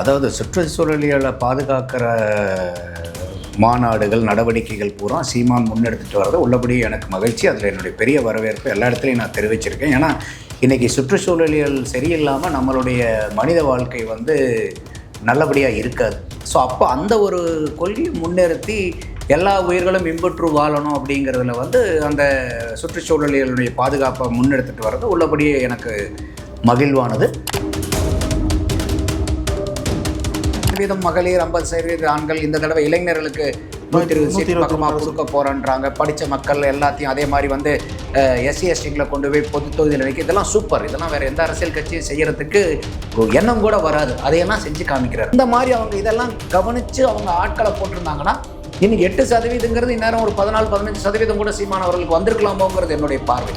அதாவது சுற்றுச்சூழலியலை பாதுகாக்கிற மாநாடுகள் நடவடிக்கைகள் பூரா சீமான் முன்னெடுத்துட்டு வர்றது. உள்ளபடி எனக்கு மகிழ்ச்சி. அதில் என்னுடைய பெரிய வரவேற்பு எல்லா இடத்துலையும் நான் தெரிவிச்சிருக்கேன். ஏன்னா இன்றைக்கி சுற்றுச்சூழலியல் சரியில்லாமல் நம்மளுடைய மனித வாழ்க்கை வந்து நல்லபடியாக இருக்காது. ஸோ அப்போ அந்த ஒரு கொள்கையை முன்னிறுத்தி எல்லா உயிர்களும் இன்புற்று வாழணும் அப்படிங்கிறதுல வந்து அந்த சுற்றுச்சூழலியலுடைய பாதுகாப்பை முன்னெடுத்துட்டு வர்றது. உள்ளபடியே எனக்கு மகிழ்வானது. சதவீதம் மகளிர் ஐம்பது சதவீத ஆண்கள் இந்த தடவை இளைஞர்களுக்கு நூற்றி இருபது சீட் பக்கமாக கொடுக்க போகிறேன்றாங்க படித்த மக்கள் எல்லாத்தையும் அதே மாதிரி வந்து எஸ்சி எஸ்டிங்களை கொண்டு போய் பொது தொகுதியில் வைக்க இதெல்லாம் சூப்பர். இதெல்லாம் வேறு எந்த அரசியல் கட்சியும் செய்யறதுக்கு ஒரு எண்ணம் கூட வராது. அதையெல்லாம் செஞ்சு காமிக்கிறார். இந்த மாதிரி அவங்க இதெல்லாம் கவனித்து அவங்க ஆட்களை போட்டிருந்தாங்கன்னா இன்னைக்கு எட்டு சதவீதங்கிறது இந்நேரம் ஒரு பதினாலு பதினஞ்சு சதவீதம் கூட சீமானவர்களுக்கு வந்திருக்கலாமோங்கிறது என்னுடைய பார்வை.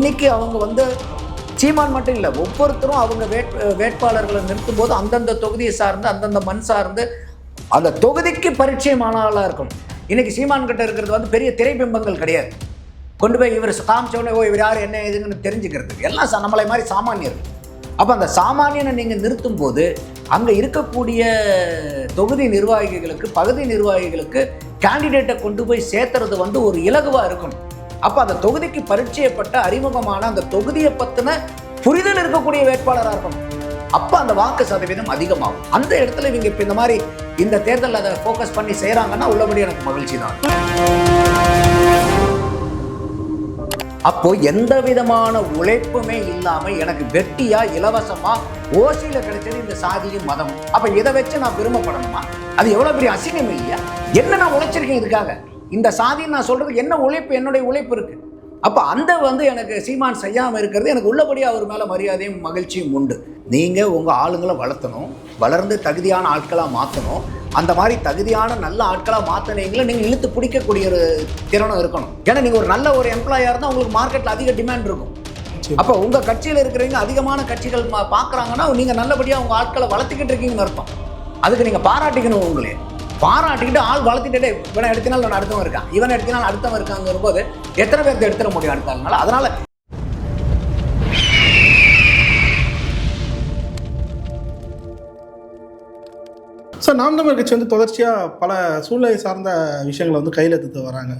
இன்னைக்கு அவங்க வந்து சீமான் மட்டும் இல்லை ஒவ்வொருத்தரும் அவங்க வேட் வேட்பாளர்களை நிறுத்தும் போது அந்தந்த தொகுதியை சார்ந்து அந்தந்த மண் சார்ந்து அந்த தொகுதிக்கு பரிச்சயமான ஆளாக இருக்கும் இன்னைக்கு சீமான் கிட்ட இருக்கிறது வந்து பெரிய திரைபிம்பங்கள் கிடையாது. கொண்டு போய் இவர் காமிச்சோடனே ஓ இவர் யார் என்ன ஏதுங்கன்னு தெரிஞ்சுக்கிறது எல்லாம் நம்மளை மாதிரி சாமானியர்கள் அப்போ அந்த சாமானியனை நீங்கள் நிறுத்தும் போது அங்கே இருக்கக்கூடிய தொகுதி நிர்வாகிகளுக்கு பகுதி நிர்வாகிகளுக்கு கேண்டிடேட்டை கொண்டு போய் சேர்த்துறது வந்து ஒரு இலகுவாக இருக்கணும். அப்போ அந்த தொகுதிக்கு பரிச்சயப்பட்ட அறிமுகமான அந்த தொகுதியை பற்றின புரிதல் இருக்கக்கூடிய வேட்பாளராக இருக்கணும். அப்போ அந்த வாக்கு சதவீதம் அதிகமாகும். அந்த இடத்துல இவங்க இப்போ இந்த மாதிரி இந்த தேர்தலில் அதை ஃபோக்கஸ் பண்ணி செய்கிறாங்கன்னா உள்ளபடி எனக்கு மகிழ்ச்சி தான். அப்போ எந்த விதமான உழைப்புமே இல்லாம எனக்கு வெட்டியா இலவசமா ஓசியில கிடைச்சது இந்த சாதியும் மதமும். அப்ப இதை வச்சு நான் விரும்பப்படணுமா? அது எவ்வளவு பெரிய அசிங்கம் இல்லையா? என்ன நான் உழைச்சிருக்கேன் இதுக்காக? இந்த சாதின்னு நான் சொல்றது என்ன உழைப்பு என்னுடைய உழைப்பு இருக்கு? அப்ப அந்த வந்து எனக்கு சீமான் செய்யாம இருக்கிறது எனக்கு உள்ளபடி அவர் மேல மரியாதையும் மகிழ்ச்சியும் உண்டு. நீங்க உங்க ஆளுங்களை வளர்த்தணும் வளர்ந்து தகுதியான ஆட்களா மாத்தணும். அந்த மாதிரி தகுதியான நல்ல ஆட்களாக மாற்றினீங்களா நீங்கள் இழுத்து பிடிக்கக்கூடிய ஒரு திறனும் இருக்கணும். ஏன்னா நீங்கள் ஒரு நல்ல ஒரு எம்ப்ளாயாக இருந்தால் உங்களுக்கு மார்க்கெட்டில் அதிக டிமாண்ட் இருக்கும். அப்போ உங்கள் கட்சியில் இருக்கிறவங்க அதிகமான கட்சிகள் பார்க்குறாங்கன்னா நீங்கள் நல்லபடியாக உங்கள் ஆட்களை வளர்த்துக்கிட்டு இருக்கீங்கன்னு அர்த்தம். அதுக்கு நீங்கள் பாராட்டிக்கணும் உங்களே. பாராட்டிக்கிட்டு ஆள் வளர்த்துட்டே இவனை எடுத்தினால் நான் அடுத்தவன் இருக்கான். இவனை எடுத்தினால் அடுத்தவன் இருக்காங்கிற போது எத்தனை பேர்த்த எடுத்துட முடியும் அடுத்த அதனால் அதனால சார் நாம் தமிழ் கட்சி வந்து தொடர்ச்சியாக பல சூழ்நிலை சார்ந்த விஷயங்களை வந்து கையில் எடுத்து வராங்க.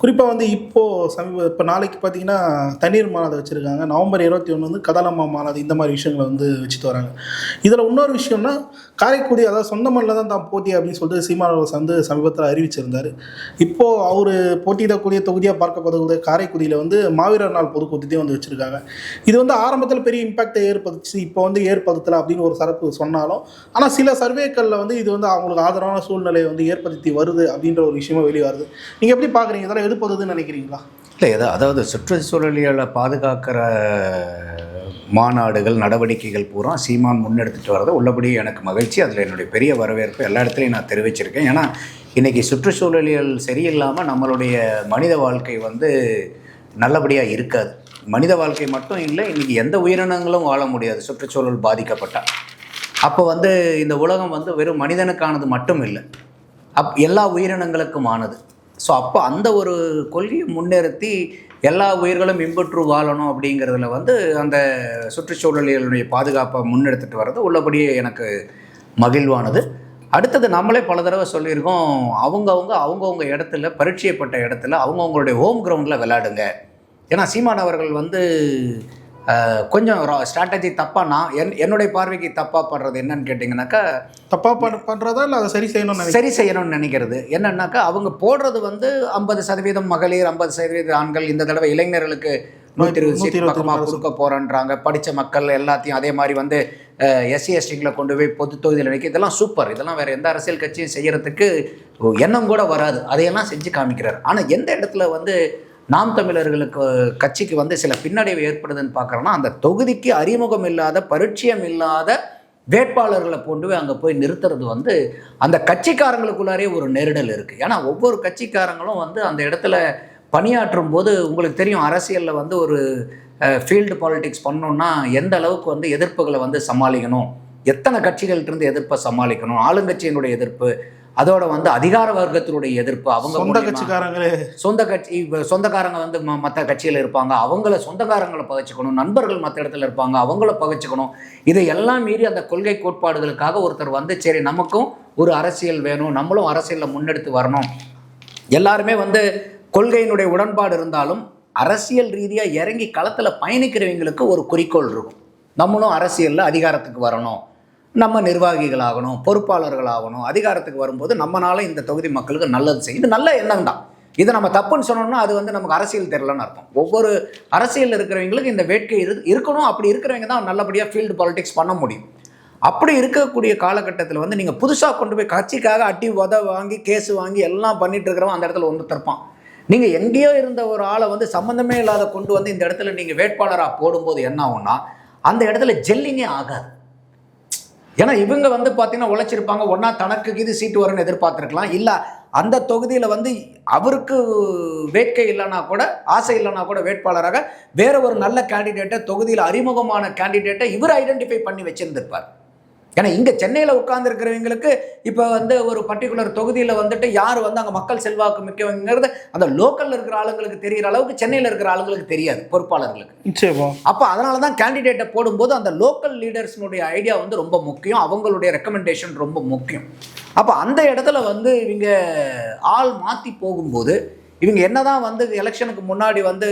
குறிப்பாக வந்து இப்போது சமீப இப்போ நாளைக்கு பார்த்தீங்கன்னா தண்ணீர் மாநாடு வச்சுருக்காங்க. நவம்பர் இருபத்தி ஒன்று வந்து கதலம்மா மாநாடு இந்த மாதிரி விஷயங்களை வந்து வச்சுட்டு வராங்க. இதில் இன்னொரு விஷயம்னா காரைக்குடி அதாவது சொந்த மண்ணில் தான் தான் போட்டி அப்படின்னு சொல்லிட்டு சீமானவர்கள் வந்து சமீபத்தில் அறிவிச்சிருந்தார். இப்போது அவர் போட்டியிடக்கூடிய தொகுதியாக பார்க்கப்படக்கூடிய காரைக்குடியில் வந்து மாவீரர் நாள் பொதுக்கூட்டத்தையும் வந்து வச்சுருக்காங்க. இது வந்து ஆரம்பத்தில் பெரிய இம்பாக்டை ஏற்படுத்துச்சு இப்போ வந்து ஏற்படுத்தலை அப்படின்னு ஒரு சரப்பு சொன்னாலும் ஆனால் சில சர்வேக்களில் வந்து இது வந்து அவங்களுக்கு ஆதரவான சூழ்நிலையை வந்து ஏற்படுத்தி வருது அப்படின்ற ஒரு விஷயமா வெளியே வருது. நீங்கள் எப்படி பார்க்குறீங்க இதெல்லாம் எதிர்ப்பதுன்னு நினைக்கிறீங்களா? இல்லை எதா அதாவது சுற்றுச்சூழலியலை பாதுகாக்கிற மாநாடுகள் நடவடிக்கைகள் பூரா சீமான் முன்னெடுத்துட்டு வர்றது உள்ளபடி எனக்கு மகிழ்ச்சி. அதில் என்னுடைய பெரிய வரவேற்பு எல்லா இடத்துலையும் நான் தெரிவிச்சிருக்கேன். ஏன்னா இன்றைக்கி சுற்றுச்சூழலியல் சரியில்லாமல் நம்மளுடைய மனித வாழ்க்கை வந்து நல்லபடியாக இருக்காது. மனித வாழ்க்கை மட்டும் இல்லை இன்றைக்கி எந்த உயிரினங்களும் வாழ முடியாது. சுற்றுச்சூழல் பாதிக்கப்பட்டால் அப்போ வந்து இந்த உலகம் வந்து வெறும் மனிதனுக்கானது மட்டும் இல்லை அப் எல்லா உயிரினங்களுக்கும் ஆனது ஸோ அப்போ அந்த ஒரு கொள்கையை முன்னிறுத்தி எல்லா உயிர்களும் இன்பற்று வாழணும் அப்படிங்கிறதுல வந்து அந்த சுற்றுச்சூழலினுடைய பாதுகாப்பை முன்னெடுத்துட்டு வர்றது உள்ளபடியே எனக்கு மகிழ்வானது. அடுத்தது நம்மளே பல தடவை சொல்லியிருக்கோம் அவங்கவுங்க அவங்கவுங்க இடத்துல பரிச்சயப்பட்ட இடத்துல அவங்கவுங்களுடைய ஹோம் கிரவுண்டில் விளையாடுங்க. ஏன்னா சீமான் அவர்கள் வந்து கொஞ்சம் ஸ்ட்ராட்டஜி தப்பாக நான் என் என்னுடைய பார்வைக்கு தப்பாக படுறது என்னன்னு கேட்டிங்கனாக்கா தப்பாக பண்ண பண்ணுறதா இல்லை அதை சரி செய்யணும்னு நினைக்கிறேன் சரி செய்யணும்னு நினைக்கிறது. என்னன்னாக்கா அவங்க போடுறது வந்து ஐம்பது சதவீதம் மகளிர் ஐம்பது சதவீத ஆண்கள் இந்த தடவை இளைஞர்களுக்கு நூற்றி இருபது சீட் பக்கமாக கொடுக்க போகிறேன்றாங்க படித்த மக்கள் எல்லாத்தையும் அதே மாதிரி வந்து எஸ்சி எஸ்டிங்களை கொண்டு போய் பொது தொகுதியில் வைக்க. இதெல்லாம் சூப்பர். இதெல்லாம் வேறு எந்த அரசியல் கட்சியும் செய்யறதுக்கு எண்ணம் கூட வராது. அதையெல்லாம் செஞ்சு காமிக்கிறார். ஆனால் எந்த இடத்துல வந்து நாம் தமிழர்களுக்கு கட்சிக்கு வந்து சில பின்னடைவு ஏற்படுதுன்னு பார்க்குறோன்னா அந்த தொகுதிக்கு அறிமுகம் இல்லாத பரிச்சயம் இல்லாத வேட்பாளர்களை கொண்டு போய் அங்கே போய் நிறுத்துறது வந்து அந்த கட்சிக்காரங்களுக்குள்ளாரே ஒரு நெருடல் இருக்குது ஏன்னா ஒவ்வொரு கட்சிக்காரங்களும் வந்து அந்த இடத்துல பணியாற்றும் போது உங்களுக்கு தெரியும் அரசியலில் வந்து ஒரு ஃபீல்டு பாலிடிக்ஸ் பண்ணோன்னா எந்த அளவுக்கு வந்து எதிர்ப்புகளை வந்து சமாளிக்கணும்? எத்தனை கட்சிகள்கிட்ட இருந்து எதிர்ப்பை சமாளிக்கணும்? ஆளுங்கட்சியினுடைய எதிர்ப்பு அதோட வந்து அதிகார வர்க்கத்தினுடைய எதிர்ப்பு அவங்க சொந்த கட்சிக்காரங்களே. சொந்த கட்சி சொந்தக்காரங்க வந்து மற்ற கட்சியில் இருப்பாங்க. அவங்கள சொந்தக்காரங்களை பகைச்சிக்கணும். நண்பர்கள் மற்ற இடத்துல இருப்பாங்க. அவங்கள பகைச்சிக்கணும். இதை எல்லாம் மீறி அந்த கொள்கை கோட்பாடுகளுக்காக ஒருத்தர் வந்து சரி நமக்கும் ஒரு அரசியல் வேணும். நம்மளும் அரசியலில் முன்னெடுத்து வரணும். எல்லாருமே வந்து கொள்கையினுடைய உடன்பாடு இருந்தாலும் அரசியல் ரீதியாக இறங்கி களத்தில் பயணிக்கிறவங்களுக்கு ஒரு குறிக்கோள் இருக்கும். நம்மளும் அரசியலில் அதிகாரத்துக்கு வரணும். நம்ம நிர்வாகிகளாகணும் பொறுப்பாளர்களாகணும் அதிகாரத்துக்கு வரும்போது நம்மனால இந்த தொகுதி மக்களுக்கு நல்லது செய்யும். இது நல்ல எண்ணம் தான். இதை நம்ம தப்புன்னு சொன்னோம்னா அது வந்து நமக்கு அரசியல் தெரியலன்னு அர்த்தம். ஒவ்வொரு அரசியலில் இருக்கிறவங்களுக்கு இந்த வேட்கை இரு இருக்கணும். அப்படி இருக்கிறவங்க தான் நல்லபடியாக ஃபீல்டு பாலிடிக்ஸ் பண்ண முடியும். அப்படி இருக்கக்கூடிய காலகட்டத்தில் வந்து நீங்கள் புதுசாக கொண்டு போய் கட்சிக்காக அட்டி உத வாங்கி கேஸ் வாங்கி எல்லாம் பண்ணிட்டு இருக்கிறவன் அந்த இடத்துல ஒன்று தருப்பான் நீங்கள் எங்கேயோ இருந்த ஒரு ஆளை வந்து சம்மந்தமே இல்லாத கொண்டு வந்து இந்த இடத்துல நீங்கள் வேட்பாளராக போடும்போது என்ன ஆகும்னா அந்த இடத்துல ஜெல்லிங்கே ஆகாது. ஏன்னா இவங்க வந்து பார்த்தீங்கன்னா உழைச்சிருப்பாங்க. ஒன்றா தனக்கு இது சீட்டு வரும்னு எதிர்பார்த்துருக்கலாம். இல்லை அந்த தொகுதியில் வந்து அவருக்கு வேட்கை இல்லைன்னா கூட ஆசை இல்லைனா கூட வேட்பாளராக வேற ஒரு நல்ல கேண்டிடேட்டை தொகுதியில் அறிமுகமான கேண்டிடேட்டை இவர் ஐடென்டிஃபை பண்ணி வச்சிருந்திருப்பார். ஏன்னா இங்கே சென்னையில் உட்காந்துருக்கிறவங்களுக்கு இப்போ வந்து ஒரு பர்டிகுலர் தொகுதியில் வந்துட்டு யார் வந்து அங்கே மக்கள் செல்வாக்கு மிக்கவங்கிறது அந்த லோக்கலில் இருக்கிற ஆளுங்களுக்கு தெரிகிற அளவுக்கு சென்னையில் இருக்கிற ஆளுங்களுக்கு தெரியாது பொறுப்பாளர்களுக்கு. அப்போ அதனால தான் கேண்டிடேட்டை போடும்போது அந்த லோக்கல் லீடர்ஸ்னுடைய ஐடியா வந்து ரொம்ப முக்கியம் அவங்களுடைய ரெக்கமெண்டேஷன் ரொம்ப முக்கியம். அப்போ அந்த இடத்துல வந்து இவங்க ஆள் மாற்றி போகும்போது இவங்க என்னதான் வந்து எலெக்ஷனுக்கு முன்னாடி வந்து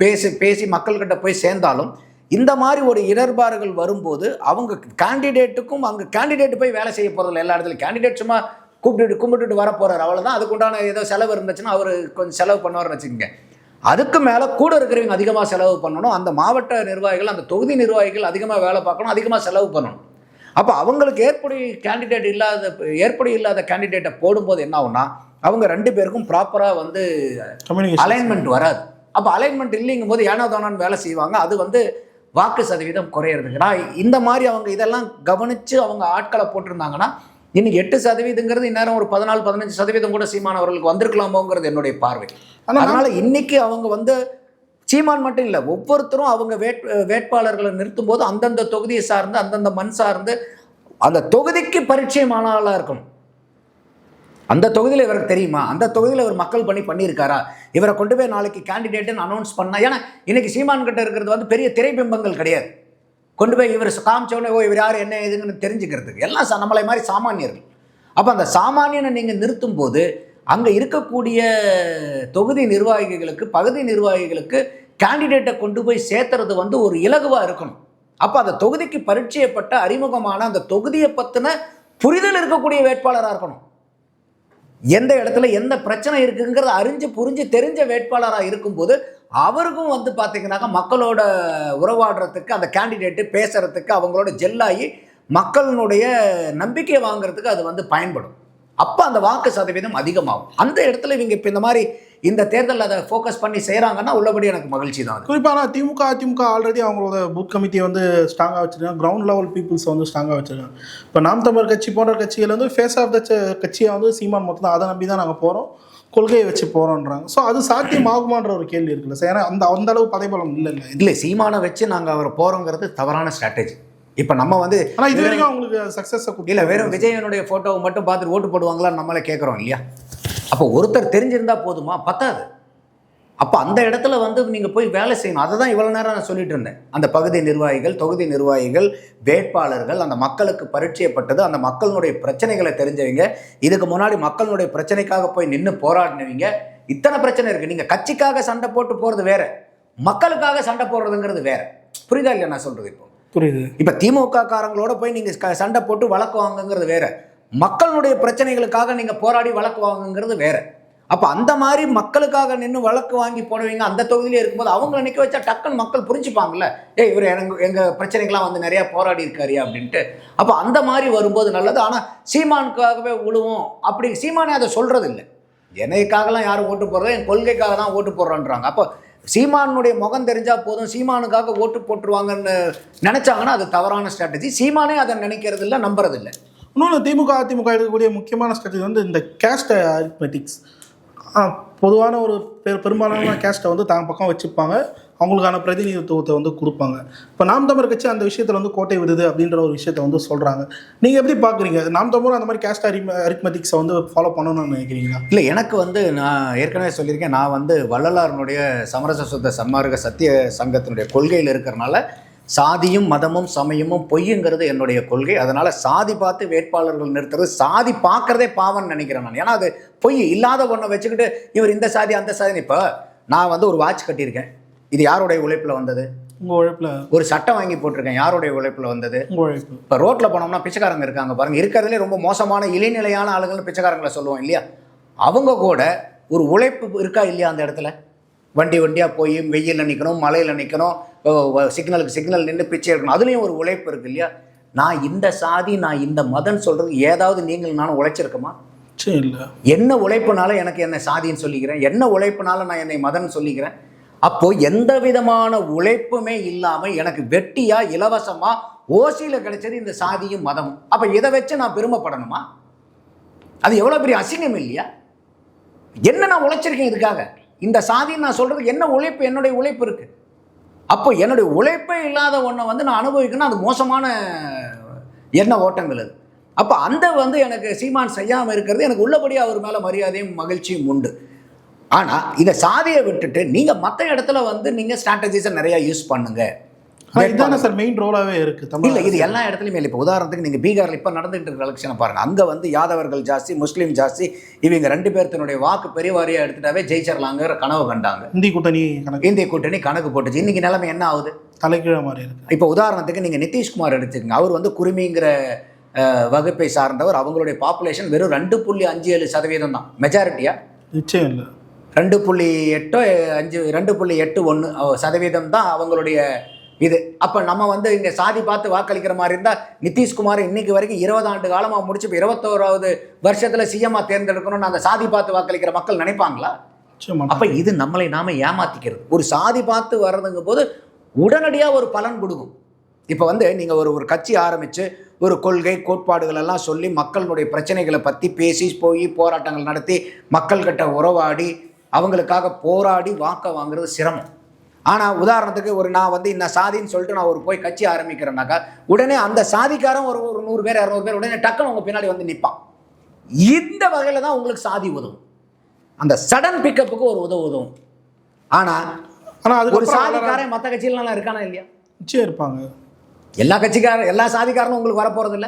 பேசி பேசி மக்கள்கிட்ட போய் சேர்ந்தாலும் இந்த மாதிரி ஒரு இடர்பாடுகள் வரும்போது அவங்க கேண்டிடேட்டுக்கும் அங்கே கேண்டிடேட் போய் வேலை செய்ய போகிறதில்ல எல்லா இடத்துலையும். கேண்டிடேட் சும்மா கூப்பிட்டுட்டு கும்பிட்டுட்டு வர போகிறார் அவ்வளோதான் அதுக்குண்டான ஏதோ செலவு இருந்துச்சுன்னா அவர் கொஞ்சம் செலவு பண்ணுவார்னு வச்சுக்கோங்க. அதுக்கு மேலே கூட இருக்கிறவங்க அதிகமாக செலவு பண்ணணும். அந்த மாவட்ட நிர்வாகிகள் அந்த தொகுதி நிர்வாகிகள் அதிகமாக வேலை பார்க்கணும். அதிகமாக செலவு பண்ணணும். அப்போ அவங்களுக்கு ஏற்புடைய கேண்டிடேட் இல்லாத ஏற்புடைய இல்லாத கேண்டிடேட்டை போடும்போது என்ன ஆகும்னா அவங்க ரெண்டு பேருக்கும் ப்ராப்பராக வந்து அலைன்மெண்ட் வராது. அப்போ அலைன்மெண்ட் இல்லைங்கும் போது ஏனோ தானோன்னு வேலை செய்வாங்க. அது வந்து வாக்கு சதவீதம் குறையிறதுக்கு நான் இந்த மாதிரி அவங்க இதெல்லாம் கவனித்து அவங்க ஆட்களை போட்டிருந்தாங்கன்னா இன்னைக்கு எட்டு சதவீதங்கிறது இந்நேரம் ஒரு பதினாலு பதினஞ்சு சதவீதம் கூட சீமானவர்களுக்கு வந்திருக்கலாமோங்கிறது என்னுடைய பார்வை. அதனால இன்னைக்கு அவங்க வந்து சீமான் மட்டும் இல்லை ஒவ்வொருத்தரும் அவங்க வேட் வேட்பாளர்களை நிறுத்தும் போது அந்தந்த தொகுதியை சார்ந்து அந்தந்த மண் சார்ந்து அந்த தொகுதிக்கு பரிச்சயமான ஆளாக இருக்கணும். அந்த தொகுதியில் இவருக்கு தெரியுமா? அந்த தொகுதியில் இவர் மக்கள் பண்ணி பண்ணியிருக்காரா? இவரை கொண்டு போய் நாளைக்கு கேண்டிடேட்டுன்னு அனௌன்ஸ் பண்ணால் ஏன்னா இன்றைக்கி சீமான் கிட்ட இருக்கிறது வந்து பெரிய திரைபிம்பங்கள் கிடையாது. கொண்டு போய் இவர் காமிச்சோடனே ஓ இவர் யார் என்ன ஏதுங்கன்னு தெரிஞ்சுக்கிறதுக்கு. எல்லாம் ச- நம்மளை மாதிரி சாமானியர்கள். அப்போ அந்த சாமானியனை நீங்கள் நிறுத்தும் போது அங்கே இருக்கக்கூடிய தொகுதி நிர்வாகிகளுக்கு பகுதி நிர்வாகிகளுக்கு கேண்டிடேட்டை கொண்டு போய் சேர்த்துறது வந்து ஒரு இலகுவாக இருக்கணும். அப்போ அந்த தொகுதிக்கு பரீட்சையப்பட்ட அறிமுகமான அந்த தொகுதியை பற்றின புரிதல் இருக்கக்கூடிய வேட்பாளராக இருக்கணும். எந்த இடத்துல எந்த பிரச்சனை இருக்குங்கிறத அறிஞ்சு புரிஞ்சு தெரிஞ்ச வேட்பாளராக இருக்கும்போது அவருக்கும் வந்து பார்த்தீங்கன்னாக்கா மக்களோட உறவாடுறதுக்கு அந்த கேண்டிடேட்டு பேசுறதுக்கு அவங்களோட ஜெல்லாகி மக்களினுடைய நம்பிக்கையை வாங்குறதுக்கு அது வந்து பயன்படும். அப்போ அந்த வாக்கு சதவீதம் அதிகமாகும். அந்த இடத்துல இவங்க இப்போ இந்த மாதிரி இந்த தேர்தலில் அதை ஃபோக்கஸ் பண்ணி செய்கிறாங்கன்னா உள்ளபடி எனக்கு மகிழ்ச்சி தான் குறிப்பாக ஆனால் திமுக அதிமுக ஆல்ரெடி அவங்களோட பூத் கமிட்டியை வந்து ஸ்ட்ராங்காக வச்சிருக்காங்க. கிரவுண்ட் லெவல் பீப்புள்ஸ் வந்து ஸ்ட்ராங்காக வச்சிருக்காங்க. இப்போ நாம் தமிழர் கட்சி போன்ற கட்சிகள் வந்து ஃபேஸ் ஆஃப் த கட்சியை வந்து சீமான் மொத்தம் தான் அதை நம்பி தான் நாங்கள் போகிறோம் கொள்கையை வச்சு போகிறோன்றாங்க ஸோ அது சாத்தியமாகுமான்ற ஒரு கேள்வி இருக்குல்ல சார்? ஏன்னா அந்த அந்த அளவு பதைபலம் இல்லைல்ல? இல்லை சீமானை வச்சு நாங்கள் அவர் போகிறோங்கிறது தவறான ஸ்ட்ராட்டஜி இப்போ நம்ம வந்து ஆனால் இது வரைக்கும் அவங்களுக்கு சக்ஸஸை இல்லை வெறும் விஜயனுடைய ஃபோட்டோவை மட்டும் பார்த்துட்டு ஓட்டு போடுவாங்களான்னு நம்மளே கேட்குறோம் இல்லையா? அப்போ ஒருத்தர் தெரிஞ்சிருந்தா போதுமா? பத்தாது. அப்போ அந்த இடத்துல வந்து நீங்கள் போய் வேலை செய்யணும். அதை தான் இவ்வளோ நேரம் நான் சொல்லிட்டு இருந்தேன். அந்த பகுதி நிர்வாகிகள் தொகுதி நிர்வாகிகள் வேட்பாளர்கள் அந்த மக்களுக்கு பரிச்சயப்பட்டது அந்த மக்களுடைய பிரச்சனைகளை தெரிஞ்சவங்க இதுக்கு முன்னாடி மக்களுடைய பிரச்சனைக்காக போய் நின்று போராடினவங்க இத்தனை பிரச்சனை இருக்குது நீங்கள் கட்சிக்காக சண்டை போட்டு போகிறது வேற. மக்களுக்காக சண்டை போடுறதுங்கிறது வேற. புரியுதா இல்லையா நான் சொல்கிறது இப்போ? புரியுது. இப்போ திமுக காரங்களோட போய் நீங்கள் சண்டை போட்டு வழக்கு வாங்குங்கிறது வேற. மக்களுடைய பிரச்சனைகளுக்காக நீங்கள் போராடி வழக்கு வாங்குங்கிறது வேற. அப்போ அந்த மாதிரி மக்களுக்காக நின்று வழக்கு வாங்கி போடுவீங்க அந்த தொகுதியிலே இருக்கும்போது அவங்கள நிற்க வச்சா டக்குன்னு மக்கள் புரிஞ்சுப்பாங்கல்ல. ஏ இவர் எங்க எங்கள் பிரச்சனைகள்லாம் வந்து நிறையா போராடி இருக்காரியா அப்படின்ட்டு. அப்போ அந்த மாதிரி வரும்போது நல்லது. ஆனால் சீமானுக்காகவே விழுவோம் அப்படி சீமானே அதை சொல்கிறது இல்லை என்னைக்காகலாம் யாரும் ஓட்டு போடுறது என் கொள்கைக்காக தான் ஓட்டு போடுறோன்றாங்க. அப்போ சீமானுடைய முகம் தெரிஞ்சால் போதும். சீமானுக்காக ஓட்டு போட்டுருவாங்கன்னு நினச்சாங்கன்னா அது தவறான ஸ்ட்ராட்டஜி சீமானே அதை நினைக்கிறது இல்லை நம்புறதில்லை. இன்னொன்று திமுக அதிமுக எடுக்கக்கூடிய முக்கியமான ஸ்ட்ராட்டஜி வந்து இந்த கேஸ்ட் அரித்மெட்டிக்ஸ் பொதுவான ஒரு பெ பெரும்பாலான கேஸ்ட்டை வந்து தாங்க பக்கம் வச்சுப்பாங்க. அவங்களுக்கான பிரதிநிதித்துவத்தை வந்து கொடுப்பாங்க. இப்போ நாம் தமிழ் கட்சி அந்த விஷயத்தில் வந்து கோட்டை விடுது அப்படின்ற ஒரு விஷயத்தை வந்து சொல்கிறாங்க நீங்கள் எப்படி பார்க்குறீங்க நாம் தமிழ் அந்த மாதிரி கேஸ்ட் அரி அரித்மெட்டிக்ஸை வந்து ஃபாலோ பண்ணணும்னு நினைக்கிறீங்களா? இல்லை எனக்கு வந்து நான் ஏற்கனவே சொல்லியிருக்கேன். நான் வந்து வள்ளலாரனுடைய சமரச சுத்த சம்மார்க்க சத்திய சங்கத்தினுடைய கொள்கையில் இருக்கிறனால சாதியும் மதமும் சமயமும் பொய்யுங்கிறது என்னுடைய கொள்கை. அதனால் சாதி பார்த்து வேட்பாளர்கள் நிறுத்துறது சாதி பார்க்குறதே பாவம்னு நினைக்கிறேன் நான். ஏன்னா அது பொய் இல்லாத ஒன்றை வச்சுக்கிட்டு இவர் இந்த சாதி அந்த சாதி இப்போ நான் வந்து ஒரு வாட்ச் கட்டியிருக்கேன். இது யாருடைய உழைப்பில் வந்தது? உங்கள் உழைப்பில். ஒரு சட்டை வாங்கி போட்டிருக்கேன். யாருடைய உழைப்பில் வந்தது? உழைப்பு. இப்போ ரோட்டில் போனோம்னா பிச்சைக்காரங்க இருக்காங்க பாருங்க. இருக்கிறதுலே ரொம்ப மோசமான இளைநிலையான ஆளுங்கள்னு பிச்சைக்காரங்களை சொல்லுவோம் இல்லையா? அவங்க கூட ஒரு உழைப்பு இருக்கா இல்லையா அந்த இடத்துல? வண்டி வண்டியாக போய் வெயிலில் நிற்கணும் மழையில் நிற்கணும் சிக்னலுக்கு சிக்னல் நின்று பிச்சை எடுக்கணும். அதுலேயும் ஒரு உழைப்பு இருக்கு இல்லையா? நான் இந்த சாதி நான் இந்த மதம் சொல்கிறது ஏதாவது நீங்கள் நானும் உழைச்சிருக்கோமா? சரி இல்லை. என்ன உழைப்புனால எனக்கு என்ன சாதின்னு சொல்லிக்கிறேன்? என்ன உழைப்புனால நான் என்னை மதன் சொல்லிக்கிறேன்? அப்போ எந்த விதமான உழைப்புமே இல்லாம எனக்கு வெட்டியா இலவசமா ஓசியில கிடைச்சது இந்த சாதியும் மதமும். அப்ப இதை வச்சு நான் பெருமைப்படணுமா? அது எவ்வளவு பெரிய அசிங்கம் இல்லையா? என்ன நான் உழைச்சிருக்கேன் இதுக்காக? இந்த சாதின்னு நான் சொல்கிறது என்ன உழைப்பு? என்னுடைய உழைப்பு இருக்குது அப்போ என்னுடைய உழைப்பே இல்லாத ஒன்றை வந்து நான் அனுபவிக்கணும் அது மோசமான எண்ண ஓட்டங்கள் அது. அப்போ அந்த வந்து எனக்கு சீமான் செய்யாமல் இருக்கிறது எனக்கு உள்ளபடி அவர் மேலே மரியாதையும் மகிழ்ச்சியும் உண்டு. ஆனால் இதை சாதியை விட்டுட்டு நீங்கள் மற்ற இடத்துல வந்து நீங்கள் ஸ்ட்ராட்டஜிஸை நிறையா யூஸ் பண்ணுங்கள் இதுதானே சார் மெயின் ரோலாகவே இருக்குது இல்லை இது எல்லா இடத்துலையுமே இல்லை. இப்போ உதாரணத்துக்கு நீங்கள் பீகாரில் இப்போ நடந்துகிட்டு இருக்கிற எலெக்ஷனை பாருங்கள் அங்கே வந்து யாதவர்கள் ஜாஸ்தி முஸ்லீம் ஜாஸ்தி இவங்க ரெண்டு பேர்த்தினுடைய வாக்கு பெரியவாரியாக எடுத்துட்டாவே ஜெயிச்சிடலாங்கிற கனவு கண்டாங்க. இந்தி கூட்டணி கணக்கு. இந்திய கூட்டணி கணக்கு போட்டுச்சு. இன்னைக்கு நிலைமை என்ன ஆகுது? தலைகீழ மாதிரி இருக்கு. இப்போ உதாரணத்துக்கு நீங்கள் நிதிஷ்குமார் எடுத்துக்கங்க. அவர் வந்து குருமிங்கிற வகுப்பை சார்ந்தவர். அவங்களுடைய பாப்புலேஷன் வெறும் ரெண்டு புள்ளி அஞ்சு ஏழு சதவீதம் தான். மெஜாரிட்டியா நிச்சயம் இல்லை. ரெண்டு புள்ளி எட்டோ அஞ்சு ரெண்டு புள்ளி எட்டு ஒன்று சதவீதம் தான் அவங்களுடைய இது. அப்போ நம்ம வந்து இங்கே சாதி பார்த்து வாக்களிக்கிற மாதிரி இருந்தால் நிதிஷ்குமார் இன்னைக்கு வரைக்கும் இருபது ஆண்டு காலமாக முடிச்சு இப்போ இருபத்தோராவது வருஷத்தில் சிஎம்மாக தேர்ந்தெடுக்கணும்னு அந்த சாதி பார்த்து வாக்களிக்கிற மக்கள் நினைப்பாங்களா? அப்ப இது நம்மளை நாம ஏமாத்திக்கிறது. ஒரு சாதி பார்த்து வர்றதுங்க போது உடனடியாக ஒரு பலன் கொடுக்கும். இப்போ வந்து நீங்கள் ஒரு ஒரு கட்சி ஆரம்பித்து ஒரு கொள்கை கோட்பாடுகள் எல்லாம் சொல்லி மக்களுடைய பிரச்சனைகளை பற்றி பேசி போய் போராட்டங்கள் நடத்தி மக்கள்கிட்ட உறவாடி அவங்களுக்காக போராடி வாக்க வாங்குறது சிரமம். ஆனால் உதாரணத்துக்கு ஒரு நான் வந்து இந்த சாதின்னு சொல்லிட்டு நான் ஒரு போய் கட்சி ஆரம்பிக்கிறேன்னாக்கா உடனே அந்த சாதிக்காரன் ஒரு ஒரு நூறு பேர் இரநூறு பேர் உடனே டக்குன்னு உங்கள் பின்னாடி வந்து நிற்பான் இந்த வகையில் தான் உங்களுக்கு சாதி உதவும். அந்த சடன் பிக்கப்புக்கு ஒரு உதவு உதவும். ஆனால் ஆனால் ஒரு அதுக்கு சாதிக்காரன் மற்ற கட்சியிலாம் இருக்கானா இல்லையா? நிச்சயம் இருப்பாங்க. எல்லா கட்சிக்காரன் எல்லா சாதிக்காரனும் உங்களுக்கு வரப்போறது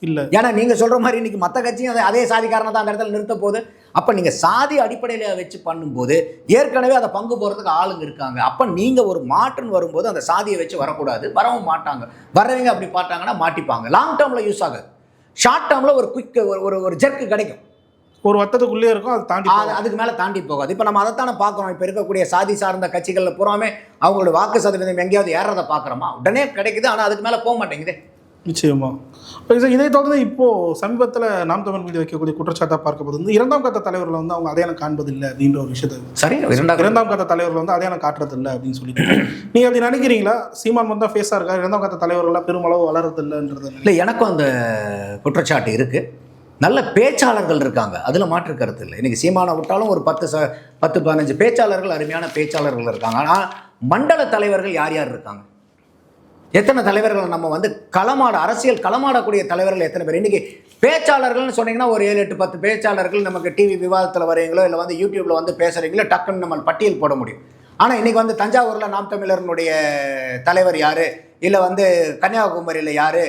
இல்ல. ஏன்னா நீங்க சொல்ற மாதிரி இன்னைக்கு மற்ற கட்சியும் அதே- அதே சாதிக்காரனை தான் அந்த இடத்துல நிறுத்த போகுது. அப்ப நீங்க சாதி அடிப்படையில வச்சு பண்ணும்போது ஏற்கனவே அதை பங்கு போறதுக்கு ஆளுங்க இருக்காங்க. அப்ப நீங்க ஒரு மாற்றம் வரும்போது அந்த சாதியை வச்சு வரக்கூடாது. வரவும் மாட்டாங்க. வர்றவங்க அப்படி பார்த்தாங்கன்னா மாட்டிப்பாங்க. லாங் டேர்ம்ல யூஸ் ஆகாது. ஷார்ட் டேர்ம்ல ஒரு குயிக் ஒரு ஒரு ஜெர்க்கு கிடைக்கும். ஒரு வட்டத்துக்குள்ளே இருக்கும் அதை தாண்டி அது அதுக்கு மேலே தாண்டி போகாது. இப்போ நம்ம அதைத்தானே பார்க்குறோம். இப்போ இருக்கக்கூடிய சாதி சார்ந்த கட்சிகளில் பூராமே அவங்களோட வாக்கு சதவீதம் எங்கேயாவது ஏறதை பார்க்குறோமா? உடனே கிடைக்குது ஆனால் அதுக்கு மேலே போக மாட்டேங்குது. நிச்சயமா. இப்போ இதை தொடர்ந்து இப்போ சமீபத்தில் நாம் தமிழ் மீது வைக்கக்கூடிய குற்றச்சாட்டாக பார்க்கும்போது வந்து இரண்டாம் கட்ட தலைவர்கள் வந்து அவங்க அடையாளம் காண்பதில்லை அப்படின்ற ஒரு விஷயத்தை சரி இரண்டாவது இரண்டாம் கட்ட தலைவர்கள் வந்து அடையாளம் காட்டுறதில்லை அப்படின்னு சொல்லிட்டு. நீங்க அப்படி நினைக்கிறீங்களா? சீமான் வந்து ஃபேஸாக இருக்கா? இரண்டாம் கட்ட தலைவர்கள்லாம் பெருமளவு வளரதில்லைன்றது இல்லை எனக்கும் அந்த குற்றச்சாட்டு இருக்குது நல்ல பேச்சாளர்கள் இருக்காங்க. அதில் மாற்று கருத்து இல்லை. இன்றைக்கி சீமானை விட்டாலும் ஒரு பத்து ச பத்து பதினஞ்சு பேச்சாளர்கள் அருமையான பேச்சாளர்கள் இருக்காங்க. ஆனால் மண்டல தலைவர்கள் யார் யார் இருக்காங்க? எத்தனை தலைவர்கள் நம்ம வந்து களமாட அரசியல் களமாடக்கூடிய தலைவர்கள் எத்தனை பேர்? இன்றைக்கி பேச்சாளர்கள்னு சொன்னீங்கன்னா ஒரு ஏழு எட்டு பத்து பேச்சாளர்கள் நமக்கு டிவி விவாதத்தில் வரீங்களோ இல்லை வந்து யூடியூப்பில் வந்து பேசுகிறீங்களோ டக்குன்னு நம்ம பட்டியல் போட முடியும். ஆனால் இன்றைக்கி வந்து தஞ்சாவூரில் நாம் தமிழர்னுடைய தலைவர் யார்? இல்லை வந்து கன்னியாகுமரியில் யார்?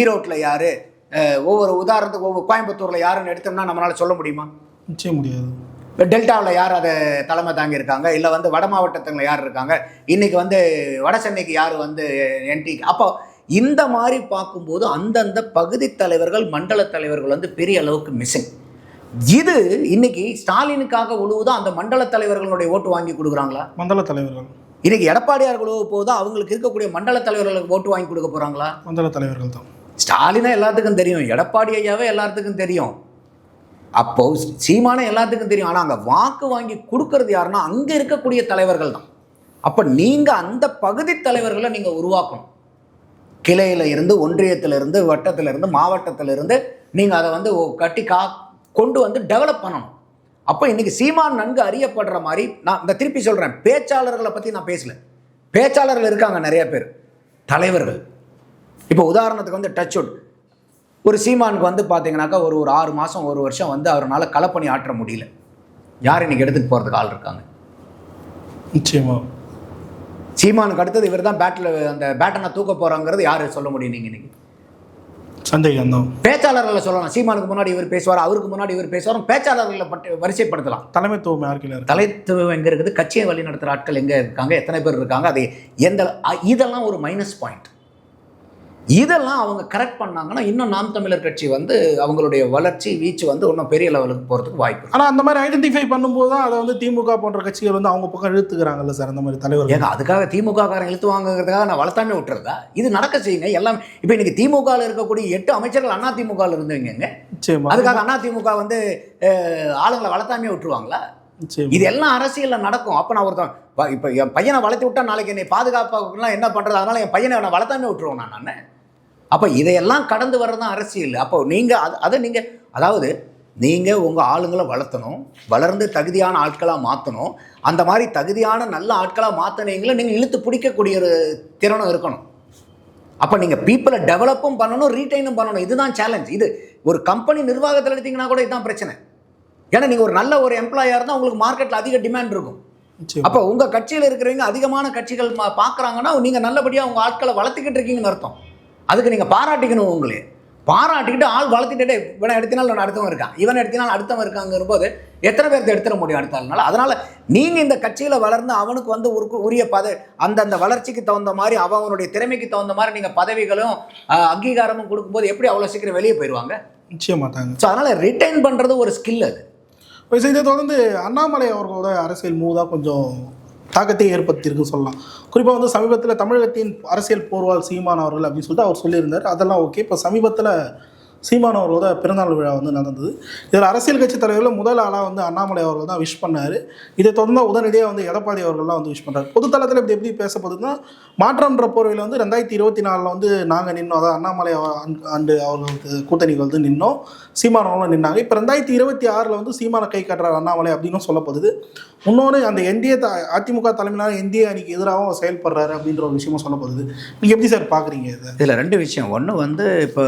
ஈரோட்டில் யார்? ஒவ்வொரு உதாரணத்துக்கு ஒவ்வொரு கோயம்புத்தூரில் யாருன்னு எடுத்தோம்னா நம்மளால் சொல்ல முடியுமா? நிச்சயம் முடியாது. டெல்டாவில் யார் அதை தலைமை தாங்கியிருக்காங்க? இல்லை வந்து வட மாவட்டத்தில் யார் இருக்காங்க? இன்னைக்கு வந்து வட சென்னைக்கு யார் வந்து என்டி? அப்போ இந்த மாதிரி பார்க்கும்போது அந்தந்த பகுதி தலைவர்கள் மண்டல தலைவர்கள் வந்து பெரிய அளவுக்கு மிஸ்ஸிங் இது இன்னைக்கு ஸ்டாலினுக்காக உழுவுதோ அந்த மண்டல தலைவர்களுடைய ஓட்டு வாங்கி கொடுக்குறாங்களா? மண்டல தலைவர்கள். இன்னைக்கு எடப்பாடியார் உழுவு போதோ அவங்களுக்கு இருக்கக்கூடிய மண்டல தலைவர்களுக்கு ஓட்டு வாங்கி கொடுக்க போகிறாங்களா மண்டல தலைவர்கள் தான். ஸ்டாலினா எல்லாத்துக்கும் தெரியும் எடப்பாடி ஐயாவே எல்லாத்துக்கும் தெரியும். அப்போ சீமான எல்லாத்துக்கும் தெரியும். ஆனால் அங்கே வாக்கு வாங்கி கொடுக்கறது யாருன்னா அங்கே இருக்கக்கூடிய தலைவர்கள் தான். அப்போ நீங்கள் அந்த பகுதி தலைவர்களை நீங்கள் உருவாக்கணும். கிளையில இருந்து ஒன்றியத்திலிருந்து இருந்து மாவட்டத்திலிருந்து இருந்து நீங்கள் அதை வந்து கட்டி கா கொண்டு வந்து டெவலப் பண்ணணும். அப்போ இன்றைக்கி சீமான் நன்கு அறியப்படுற மாதிரி நான் இந்த திருப்பி சொல்கிறேன் பேச்சாளர்களை பற்றி நான் பேசல. பேச்சாளர்கள் இருக்காங்க நிறைய பேர். தலைவர்கள். இப்போ உதாரணத்துக்கு வந்து டச்வுட் ஒரு சீமானுக்கு வந்து பார்த்தீங்கன்னாக்கா ஒரு ஒரு ஆறு மாதம் ஒரு வருஷம் வந்து அவரால் களப்பணி ஆற்ற முடியல. யார் இன்னைக்கு எடுத்துகிட்டு போகிறதுக்கு ஆள் இருக்காங்க? நிச்சயமா. சீமானுக்கு அடுத்தது இவர் தான் பேட்டில் அந்த பேட்டனை தூக்க போகிறாங்கிறது யார் சொல்ல முடியும் நீங்கள் இன்னைக்கு? சந்தேகம் தான் பேச்சாளர்களை சொல்லலாம். சீமானுக்கு முன்னாடி இவர் பேசுவார்? அவருக்கு முன்னாடி இவர் பேசுவார்? பேச்சாளர்களை பற்றி வரிசைப்படுத்தலாம். தலைமைத்துவம் இருக்கு? தலைத்துவம் எங்கே இருக்குது? கட்சியை வழி நடத்துகிற ஆட்கள் எங்கே இருக்காங்க? எத்தனை பேர் இருக்காங்க? அது எந்த இதெல்லாம் ஒரு மைனஸ் பாயிண்ட் இதெல்லாம் அவங்க கரெக்ட் பண்ணாங்கன்னா இன்னும் நாம் தமிழர் கட்சி வந்து அவங்களுடைய வளர்ச்சி வீச்சு வந்து இன்னும் பெரிய லெவலுக்கு போகிறதுக்கு வாய்ப்பு இருக்கு. ஆனா அந்த மாதிரி ஐடென்டிஃபை பண்ணும்போது தான் அதை வந்து திமுக போன்ற கட்சிகள் வந்து அவங்க பக்கம் இழுத்துக்கிறாங்கல்ல சார் அந்த மாதிரி தலைவர்கள்? ஏங்க அதுக்காக திமுக காரங்க இழுத்து வாங்குறதுக்காக நான் வளர்த்தாமே விட்டுறதா? இது நடக்க செய்யுங்க. எல்லாம் இப்போ இன்னைக்கு திமுகவில் இருக்கக்கூடிய எட்டு அமைச்சர்கள் அண்ணா திமுகவில் இருந்தவங்க அதுக்காக அண்ணா திமுக வந்து ஆளுங்களை வளர்த்தாமே விட்டுருவாங்களா? இது எல்லாம் அரசியல்ல நடக்கும். அப்போ நான் ஒருத்தன் இப்போ என் பையனை வளர்த்து விட்டா நாளைக்கு என்னை பாதுகாப்பாக்கலாம் என்ன பண்ணுறது அதனால என் பையனை நான் வளர்த்தாமே விட்டுருவோம் நான் நான்? அப்போ இதையெல்லாம் கடந்து வர்றது தான் அரசியல். அப்போ நீங்கள் அது அதை நீங்கள் அதாவது நீங்கள் உங்கள் ஆளுங்களை வளர்த்தணும் வளர்ந்து தகுதியான ஆட்களாக மாற்றணும் அந்த மாதிரி தகுதியான நல்ல ஆட்களாக மாற்றினீங்களே நீங்கள் இழுத்து பிடிக்கக்கூடிய ஒரு திறனும் இருக்கணும். அப்போ நீங்கள் பீப்புளை டெவலப்பும் பண்ணணும் ரீட்டைனும் பண்ணணும். இதுதான் சேலஞ்ச் இது ஒரு கம்பெனி நிர்வாகத்தில் எடுத்தீங்கன்னா கூட இதுதான் பிரச்சனை. ஏன்னா நீங்கள் ஒரு நல்ல ஒரு எம்ப்ளாயாக இருந்தால் உங்களுக்கு மார்க்கெட்டில் அதிக டிமாண்ட் இருக்கும். அப்போ உங்கள் கட்சியில் இருக்கிறவங்க அதிகமான கட்சிகள் பார்க்குறாங்கன்னா நீங்கள் நல்லபடியாக உங்கள் ஆட்களை வளர்த்துக்கிட்டு இருக்கீங்கன்னு அர்த்தம். அதுக்கு நீங்கள் பாராட்டிக்கணும் உங்களே. பாராட்டிக்கிட்டு ஆள் வளர்த்துக்கிட்டே இவனை எடுத்தினாலும் அடுத்தவன் இருக்கான். இவன் எடுத்தினாலும் அடுத்தவன் இருக்காங்கிற போது எத்தனை பேர்த்த எடுத்துட முடியும் அடுத்த ஆளுனால? அதனால் நீங்கள் இந்த கட்சியில் வளர்ந்து அவனுக்கு வந்து ஒரு உரிய பத அந்தந்த வளர்ச்சிக்கு தகுந்த மாதிரி அவன் அவனுடைய திறமைக்கு தகுந்த மாதிரி நீங்கள் பதவிகளும் அங்கீகாரமும் கொடுக்கும்போது எப்படி அவ்வளோ சீக்கிரம் வெளியே போயிடுவாங்க நிச்சயம் மாட்டாங்க ஸோ அதனால் ரிட்டைன் பண்ணுறது ஒரு ஸ்கில் அது. இதை தொடர்ந்து அண்ணாமலை அவர்களோட அரசியல் மூவ் தான் கொஞ்சம் தாக்கத்தை ஏற்படுத்தியிருக்குன்னு சொல்லலாம். குறிப்பாக வந்து சமீபத்தில் தமிழகத்தின் அரசியல் போர்வால் சீமான் அவர்கள் அப்படின்னு சொல்லிட்டு அவர் சொல்லியிருந்தார். அதெல்லாம் ஓகே இப்போ சமீபத்தில் சீமான் அவர்களோட பிறந்தநாள் விழா வந்து நடந்தது. இதில் அரசியல் கட்சி தலைவர்கள் முதல் ஆளாக வந்து அண்ணாமலை அவர்கள் தான் விஷ் பண்ணார். இதை தொடர்ந்து உடனடியாக வந்து எடப்பாடி அவர்கள்லாம் வந்து விஷ் பண்ணுறாரு பொதுத்தளத்தில் இப்படி எப்படி பேசப்படுதுன்னா மாற்றம்ன்ற போர்வையில் வந்து ரெண்டாயிரத்தி இருபத்தி நாலில் வந்து நாங்கள் நின்னோம். அதாவது அண்ணாமலை அண்டு அன்- ஆண்டு அவர்களுக்கு கூட்டணிக்கு வந்து நின்னோம். சீமான் அவர்களும் நின்னாங்க. இப்போ ரெண்டாயிரத்தி இருபத்தி ஆறில் வந்து சீமானை கை காட்டுறாரு அண்ணாமலை அப்படின்னு சொல்லப்படுது. இன்னொன்று அந்த என்டிஏ த அதிமுக தலைமையிலான என்டிஏ அணிக்கு எதிராகவும் செயல்படுறாரு அப்படின்ற ஒரு விஷயமும் சொல்லப்படுது. நீங்கள் எப்படி சார் பார்க்குறீங்க இதை? இதில் ரெண்டு விஷயம். ஒன்று வந்து இப்போ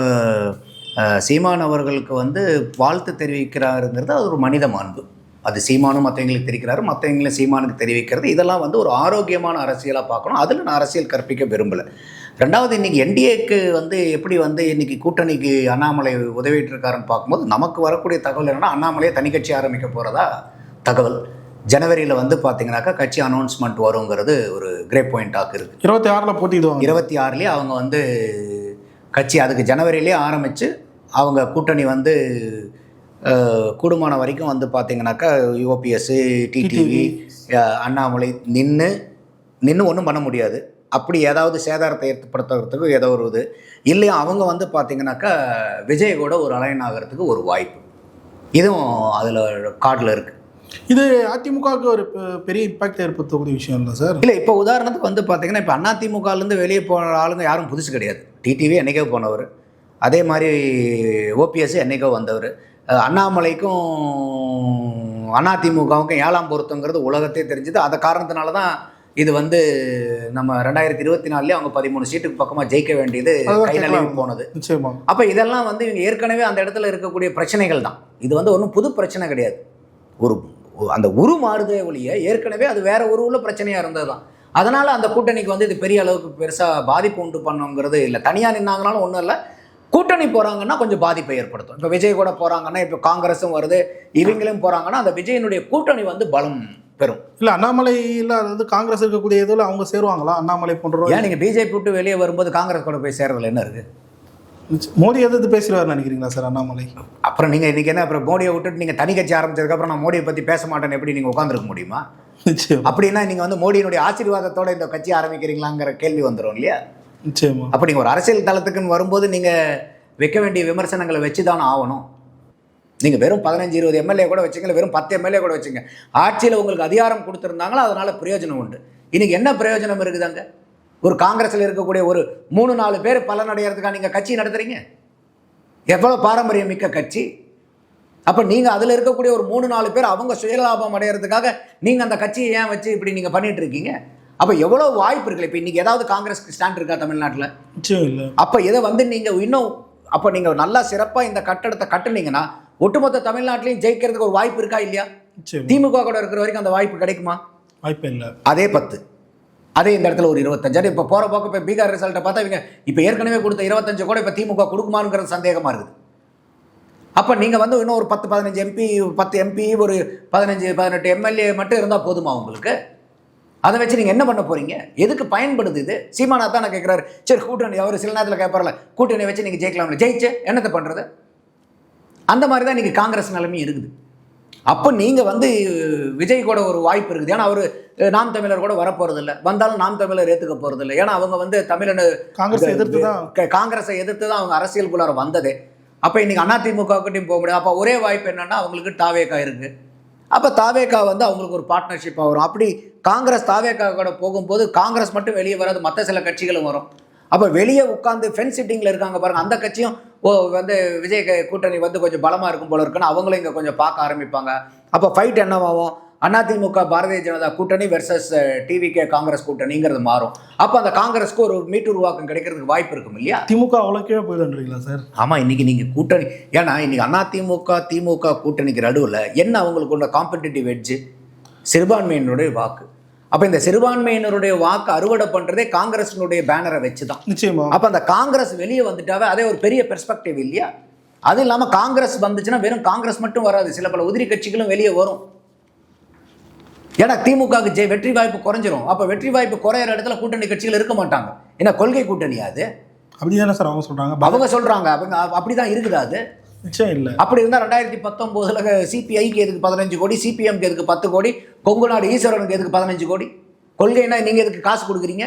சீமான் அவர்களுக்கு வந்து வாழ்த்து தெரிவிக்கிறாருங்கிறது அது ஒரு மனித மாண்பு. அது சீமானும் மற்றவங்களுக்கு தெரிவிக்கிறாரு மற்றவங்களும் சீமானுக்கு தெரிவிக்கிறது. இதெல்லாம் வந்து ஒரு ஆரோக்கியமான அரசியலாக பார்க்கணும். அதில் நான் அரசியல் கற்பிக்க விரும்பலை. ரெண்டாவது இன்னைக்கு என்டிஏக்கு வந்து எப்படி வந்து இன்னைக்கு கூட்டணிக்கு அண்ணாமலை உதவிட்டு இருக்காருன்னு பார்க்கும்போது நமக்கு வரக்கூடிய தகவல் என்னன்னா அண்ணாமலையை தனி கட்சி ஆரம்பிக்க போகிறதா தகவல். ஜனவரியில் வந்து பார்த்தீங்கன்னாக்கா கட்சி அனௌன்ஸ்மெண்ட் வருங்கிறது ஒரு கிரேட் பாயிண்டாக இருக்குது இருபத்தி ஆறில் போட்டிடுவாங்க இருபத்தி ஆறுலேயே அவங்க வந்து கட்சி அதுக்கு ஜனவரியிலே ஆரம்பித்து அவங்க கூட்டணி வந்து கூடுமான வரைக்கும் வந்து பார்த்தீங்கன்னாக்கா யூஓபிஎஸ் டிடிவி அண்ணாமலை நின்று நின்று ஒன்றும் பண்ண முடியாது. அப்படி ஏதாவது சேதாரத்தை ஏற்படுத்துறதுக்கு ஏதோ ஒரு இது. இல்லையா அவங்க வந்து பார்த்தீங்கன்னாக்கா விஜய் கூட ஒரு அலைன் ஆகிறதுக்கு ஒரு வாய்ப்பு. இதுவும் அதில் கார்டில் இருக்குது இது அதிமுகவுக்கு ஒரு பெ- பெரிய இம்பாக்ட் ஏற்படுத்தக்கூடிய விஷயம் இல்லை சார்? இல்லை இப்போ உதாரணத்துக்கு வந்து பார்த்தீங்கன்னா இப்போ அதிமுகலேருந்து வெளியே போன ஆளுங்க யாரும் புதுசு கிடையாது. டிடிவி என்னைக்கோ போனவர். அதே மாதிரி ஓபிஎஸ் என்னைக்கோ வந்தவர். அண்ணாமலைக்கும் அதிமுகவுக்கும் ஏழாம் பொருத்தங்கிறது உலகத்தே தெரிஞ்சது. அந்த காரணத்தினால தான் இது வந்து நம்ம ரெண்டாயிரத்தி இருபத்தி நாலுலேயே அவங்க பதிமூணு சீட்டுக்கு பக்கமாக ஜெயிக்க வேண்டியது அதுதான் கை நழுவி கேட்கலாம். போனது. நிச்சயமா. அப்போ இதெல்லாம் வந்து இவங்க ஏற்கனவே அந்த இடத்துல இருக்கக்கூடிய பிரச்சனைகள் தான். இது வந்து ஒன்றும் புது பிரச்சனை கிடையாது. ஒரு ஒரு- அந்த உரு மாறுதே ஒழிய ஏற்கனவே அது வேற உருவில் பிரச்சனையாக இருந்தது தான். அதனால் அந்த கூட்டணிக்கு வந்து இது பெரிய அளவுக்கு பெருசாக பாதிப்பு உண்டு பண்ணுங்கிறது இல்லை. தனியாக நின்னாங்கனாலும் ஒன்றும் இல்லை. கூட்டணி போகிறாங்கன்னா கொஞ்சம் பாதிப்பை ஏற்படுத்தும். இப்போ விஜய் கூட போகிறாங்கன்னா இப்போ காங்கிரஸும் வருது இவங்களும் போகிறாங்கன்னா அந்த விஜயனுடைய கூட்டணி வந்து பலம் பெறும். இல்லை அண்ணாமலையில் அது வந்து காங்கிரஸ் இருக்கக்கூடிய இதில் அவங்க சேருவாங்களா? அண்ணாமலை போன்ற ஏன் நீங்கள் பிஜேபி விட்டு வெளியே வரும்போது காங்கிரஸ் கூட போய் சேர்றதுல என்ன இருக்குது மோடி எதிர்த்து பேசுகிறாரு நினைக்கிறீங்களா சார் அண்ணாமலை? அப்புறம் நீங்கள் இன்றைக்கி என்ன அப்புறம் மோடியை விட்டுட்டு நீங்கள் தனி கட்சி ஆரம்பிச்சதுக்கப்புறம் நான் மோடியை பற்றி பேச மாட்டேன்னு எப்படி நீங்கள் உட்காந்துருக்க முடியுமா? அப்படின்னா நீங்கள் வந்து மோடியினுடைய ஆசீர்வாதத்தோட இந்த கட்சி ஆரம்பிக்கிறீங்களாங்கிற கேள்வி வந்துடும் இல்லையா? நிச்சயமா. அப்போ நீங்கள் ஒரு அரசியல் தளத்துக்குன்னு வரும்போது நீங்கள் வைக்க வேண்டிய விமர்சனங்களை வச்சு தானே ஆகணும். நீங்கள் வெறும் பதினஞ்சு இருபது எம்எல்ஏ கூட வச்சுங்க வெறும் பத்து எம்எல்ஏ கூட வச்சுங்க ஆட்சியில் உங்களுக்கு அதிகாரம் கொடுத்துருந்தாங்களோ அதனால் பிரயோஜனம் உண்டு. இன்றைக்கி என்ன பிரயோஜனம் இருக்குதாங்க? ஒரு காங்கிரஸில் இருக்கக்கூடிய ஒரு மூணு நாலு பேர் பலனடைகிறதுக்காக நீங்கள் கட்சி நடத்துகிறீங்க எவ்வளோ பாரம்பரியம் மிக்க கட்சி? அப்போ நீங்கள் அதில் இருக்கக்கூடிய ஒரு மூணு நாலு பேர் அவங்க சுயலாபம் அடையிறதுக்காக நீங்கள் அந்த கட்சியை ஏன் வச்சு இப்படி நீங்கள் பண்ணிகிட்ருக்கீங்க அப்போ எவ்வளோ வாய்ப்பு இருக்குல்ல? இப்போ இன்னைக்கு ஏதாவது காங்கிரஸ்க்கு ஸ்டாண்ட் இருக்கா தமிழ்நாட்டில்? நிச்சயம் இல்லை. அப்போ இதை வந்து நீங்கள் இன்னும் அப்போ நீங்கள் நல்லா சிறப்பாக இந்த கட்டடத்தை கட்டுனீங்கன்னா ஒட்டுமொத்த தமிழ்நாட்டிலையும் ஜெயிக்கிறதுக்கு ஒரு வாய்ப்பு இருக்கா இல்லையா? திமுக கூட இருக்கிற வரைக்கும் அந்த வாய்ப்பு கிடைக்குமா? வாய்ப்பே இல்லை. அதே பத்து. அதே இந்த இடத்துல ஒரு இருபத்தஞ்சு. இப்போ போகிற போக்கு இப்போ பீகார் ரிசல்ட்டை பார்த்தா இவங்க இப்போ ஏற்கனவே கொடுத்த இருபத்தஞ்சு கூட இப்போ திமுக கொடுக்குமாங்கிறது சந்தேகமாக இருக்குது. அப்போ நீங்கள் வந்து இன்னும் ஒரு பத்து பதினஞ்சு எம்பி பத்து எம்பி ஒரு பதினஞ்சு பதினெட்டு எம்எல்ஏ மட்டும் இருந்தால் போதுமா உங்களுக்கு? அதை வச்சு நீங்கள் என்ன பண்ண போறீங்க? எதுக்கு பயன்படுது இது? சீமானா தான் கேட்குறாரு சரி கூட்டணி அவர் சில நேரத்தில் கேட்பார்ல கூட்டணி வச்சு நீங்கள் ஜெயிக்கலாம்ல. ஜெயிச்சு என்னத்தை பண்ணுறது அந்த மாதிரி தான் இன்றைக்கி காங்கிரஸ் நிலைமையும் இருக்குது. அப்போ நீங்கள் வந்து விஜய் கூட ஒரு வாய்ப்பு இருக்குது. ஏன்னா அவர் நாம் தமிழர் கூட வரப்போகிறதில்ல வந்தாலும் நாம் தமிழர் ஏற்றுக்க போகிறதில்ல ஏன்னா அவங்க வந்து தமிழனு காங்கிரஸ் எதிர்த்து தான் காங்கிரஸை எதிர்த்து தான் அவங்க அரசியலுக்குள்ளார வந்ததே. அப்போ இன்னைக்கு அதிமுகக்கிட்டையும் போக முடியாது. அப்போ ஒரே வாய்ப்பு என்னன்னா அவங்களுக்கு தாவேக்கா இருக்கு. அப்போ தாவேக்கா வந்து அவங்களுக்கு ஒரு பார்ட்னர்ஷிப்பாக வரும். அப்படி காங்கிரஸ் தாவேக்கா கூட போகும்போது காங்கிரஸ் மட்டும் வெளியே வராது மற்ற சில கட்சிகளும் வரும். அப்போ வெளியே உட்காந்து ஃபென்ஸ் சிட்டிங்கில் இருக்காங்க பாருங்க அந்த கட்சியும் ஓ வந்து விஜய் கூட்டணி வந்து கொஞ்சம் பலமாக இருக்கும் போல இருக்குன்னு அவங்களும் இங்கே கொஞ்சம் பார்க்க ஆரம்பிப்பாங்க. அப்போ ஃபைட் என்னவாகும்? அதிமுக பாரதிய ஜனதா கூட்டணி வெர்சஸ் டிவிகே காங்கிரஸ் கூட்டணிங்கிறது மாறும். அப்போ அந்த காங்கிரஸ்க்கு ஒரு மீட்டு உருவாக்கம் கிடைக்கிறதுக்கு வாய்ப்பு இருக்கும் இல்லையா? திமுக அவ்வளோ கீழே போயிடுன்றீங்களா சார்? ஆமாம் இன்னைக்கு நீங்கள் கூட்டணி ஏன்னா இன்னைக்கு அதிமுக திமுக கூட்டணிக்கு நடுவில் என்ன அவங்களுக்கு உள்ள காம்படிட்டிவ் எட்ஜு சிறுபான்மையினருடைய வாக்கு. அப்போ இந்த சிறுபான்மையினருடைய வாக்கு அறுவடை பண்ணுறதே காங்கிரஸினுடைய பேனரை வச்சு தான் நிச்சயமா. அப்போ அந்த காங்கிரஸ் வெளியே வந்துட்டாவே அதே ஒரு பெரிய பெர்ஸ்பெக்டிவ் இல்லையா? அது இல்லாமல் காங்கிரஸ் வந்துச்சுன்னா வெறும் காங்கிரஸ் மட்டும் வராது. சில பல உதிரி கட்சிகளும் வெளியே வரும். ஏன்னா திமுகவுக்கு ஜெய் வெற்றி வாய்ப்பு குறைஞ்சிரும். அப்போ வெற்றி வாய்ப்பு குறையிற இடத்துல கூட்டணி கட்சிகள் இருக்க மாட்டாங்க. ஏன்னா கொள்கை கூட்டணி அது. அப்படிதானே சார் அவங்க சொல்றாங்க? அவங்க சொல்றாங்க. அவங்க அப்படிதான் இருக்குதா அது. நிச்சயம் இல்லை. அப்படி இருந்தால் ரெண்டாயிரத்தி பத்தொம்போதில் சிபிஐக்கு எதுக்கு பதினஞ்சு கோடி சிபிஎம்க்கு எதுக்கு பத்து கோடி கொங்கு நாடு ஈஸ்வரனுக்கு எதுக்கு பதினஞ்சு கோடி? கொள்கைனா நீங்கள் எதுக்கு காசு கொடுக்குறீங்க?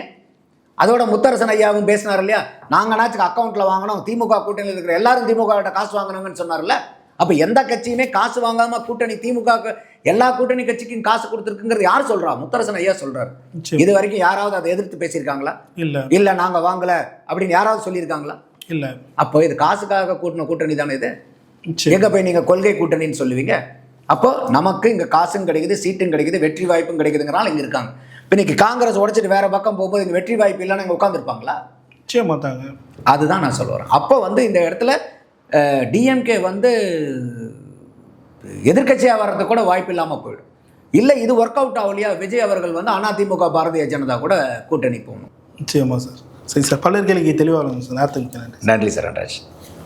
அதோட முத்தரசன் ஐயாவும் பேசினார் இல்லையா? நாங்கனாச்சும் அக்கௌண்ட்டில் வாங்கினோம் திமுக கூட்டணியில் இருக்கிற எல்லாரும் திமுக கிட்ட காசு வாங்கினாங்கன்னு சொன்னார்ல? அப்போ எந்த கட்சியுமே காசு வாங்காமல் கூட்டணி திமுக எல்லா கூட்டணி கட்சிக்கும் காசு கொடுத்துருக்குங்கிறது யார் சொல்றா? முத்தரசன் ஐயா சொல்றாரு. நிச்சயம். இது வரைக்கும் யாராவது அதை எதிர்த்து பேசியிருக்காங்களா? இல்லை. இல்லை நாங்கள் வாங்கலை அப்படின்னு யாராவது சொல்லியிருக்காங்களா? இல்லை. அப்போ இது காசுக்காக கூட்டின கூட்டணி தானே இது? எங்க போய் நீங்க கொள்கை கூட்டணின்னு சொல்லுவீங்க? அப்போ நமக்கு இங்க காசும் கிடைக்குது சீட்டும் கிடைக்குது வெற்றி வாய்ப்பும் கிடைக்குதுங்கிறனால இங்க இருக்காங்க. இன்னைக்கு காங்கிரஸ் உடைச்சிட்டு வேற பக்கம் போகும்போது இங்க வெற்றி வாய்ப்பு இல்லைன்னு இங்க உட்காந்துருப்பாங்களா நிச்சயம் மாத்தாங்க அதுதான் நான் சொல்ல வரேன். அப்போ வந்து இந்த இடத்துல டிஎம்கே வந்து எதிர்க்கட்சியாக வர்றது கூட வாய்ப்பு இல்லாமல் போயிடும். இல்லை இது ஒர்க் அவுட் ஆகலையா? விஜய் அவர்கள் வந்து அதிமுக பாரதிய ஜனதா கூட கூட்டணி போகணும். நிச்சயமா சார். சரி சார். கேள்விக்கு தெளிவாக சார். நேரத்துக்கு நன்றி நன்றி சார். நன்றாஜ்